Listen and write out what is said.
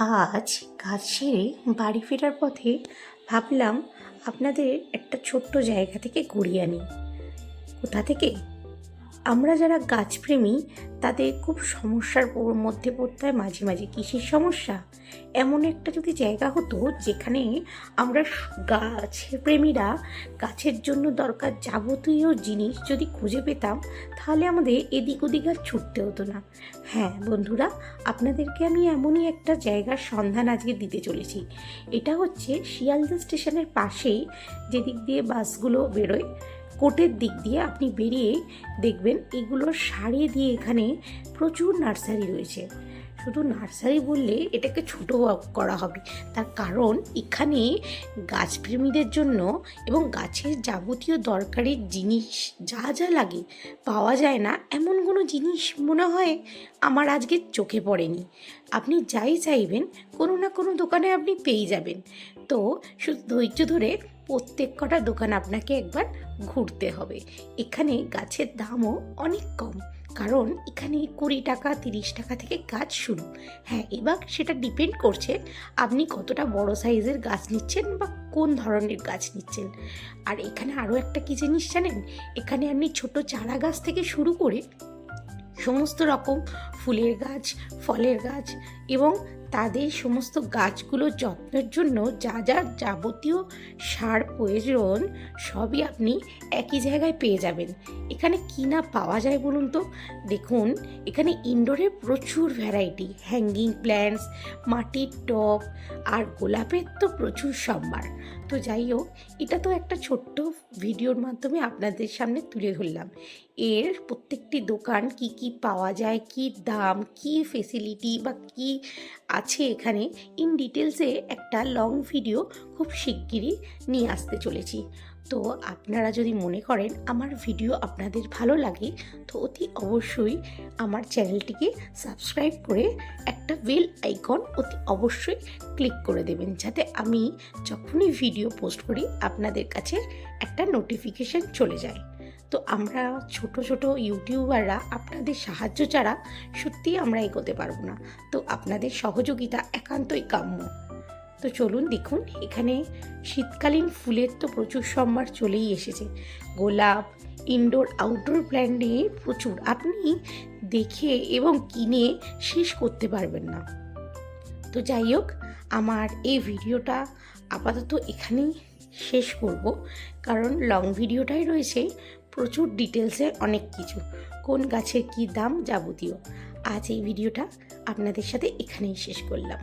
আজ কাজ সেরে বাড়ি ফেরার পথে ভাবলাম আপনাদের একটা ছোট্ট জায়গা থেকে ঘুরিয়ে আনি। কোথা থেকে? আমরা যারা গাছপ্রেমী, তাদের খুব সমস্যার মধ্যে পড়তে হয় মাঝে মাঝে। কিসের সমস্যা? এমন একটা যদি জায়গা হতো যেখানে আমরা স- গাছ প্রেমীরা গাছের জন্য দরকার যাবতীয় জিনিস যদি খুঁজে পেতাম, তাহলে আমাদের এদিক ওদিক আর ছুটতে হতো না। হ্যাঁ বন্ধুরা, আপনাদেরকে আমি এমনই একটা জায়গার সন্ধান আজকে দিতে চলেছি। এটা হচ্ছে শিয়ালদা স্টেশনের পাশেই যেদিক দিয়ে বাসগুলো বেরোয় কোর্টের দিক দিয়ে আপনি বেরিয়ে দেখবেন এগুলো সারিয়ে দিয়ে এখানে প্রচুর নার্সারি রয়েছে। শুধু নার্সারি বললে এটাকে ছোট করা হবে। তার কারণ এখানে গাছপ্রেমীদের জন্য এবং গাছের যাবতীয় দরকারি জিনিস যা যা লাগে পাওয়া যায় না, এমন কোনো জিনিস মনে হয় আমার আজকে চোখে পড়েনি। আপনি যাই চাইবেন, কোনো না কোনো দোকানে আপনি পেয়ে যাবেন। তো শুধু ধৈর্য ধরে প্রত্যেক কটা দোকান আপনাকে একবার ঘুরতে হবে। এখানে গাছের দামও অনেক কম, কারণ এখানে কুড়ি টাকা, তিরিশ টাকা থেকে গাছ শুরু। হ্যাঁ এবার সেটা ডিপেন্ড করছে আপনি কতটা বড় সাইজের গাছ নিচ্ছেন বা কোন ধরনের গাছ নিচ্ছেন। আর এখানে আরও একটা কী জিনিস জানেন? এখানে আপনি ছোট চারা গাছ থেকে শুরু করে সমস্ত রকম ফুলের গাছ, ফলের গাছ এবং তাদের সমস্ত গাছগুলোর যত্নের জন্য যা যা যাবতীয় সার, প্রয়োজন সবই আপনি একই জায়গায় পেয়ে যাবেন। এখানে কি না পাওয়া যায় বলুন তো? দেখুন, এখানে ইনডোরে প্রচুর ভ্যারাইটি হ্যাঙ্গিং প্ল্যান্টস মাটির টব আর গোলাপের তো প্রচুর সম্ভার। তো যাই হোক, এটা তো একটা ছোট্ট ভিডিওর মাধ্যমে আপনাদের সামনে তুলে ধরলাম। এর প্রত্যেকটি দোকান কি কি পাওয়া যায়, কি দাম, কি ফেসিলিটি বা কি আছে এখানে ইন ডিটেলসে একটা লং ভিডিও খুব শিগগিরই নিয়ে আসতে চলেছি। তো আপনারা যদি মনে করেন আমার ভিডিও আপনাদের ভালো লাগে, তো অতি অবশ্যই আমার চ্যানেলটিকে সাবস্ক্রাইব করে একটা বেল আইকন অতি অবশ্যই ক্লিক করে দেবেন, যাতে আমি যখনই ভিডিও পোস্ট করি, আপনাদের কাছে একটা নোটিফিকেশান চলে যায়। তো আমরা ছোট ছোট ইউটিউবাররা আপনাদের সাহায্য ছাড়া সত্যিই আমরা এগোতে পারব না। তো আপনাদের সহযোগিতা একান্তই কাম্য। তো চলুন দেখুন, এখানে শীতকালীন ফুলের তো প্রচুর সম্ভার চলেই এসেছে। গোলাপ ইনডোর আউটডোর প্ল্যান্ট প্রচুর। আপনি দেখে এবং কিনে শেষ করতে পারবেন না। তো যাই হোক, আমার এই ভিডিওটা আপাতত এখানেই শেষ করব। কারণ লং ভিডিওটাই রয়েছে প্রচুর ডিটেলসে অনেক কিছু। কোন গাছের কি দাম যাবতীয়। আজ এই ভিডিওটা আপনাদের সাথে এখানেই শেষ করলাম।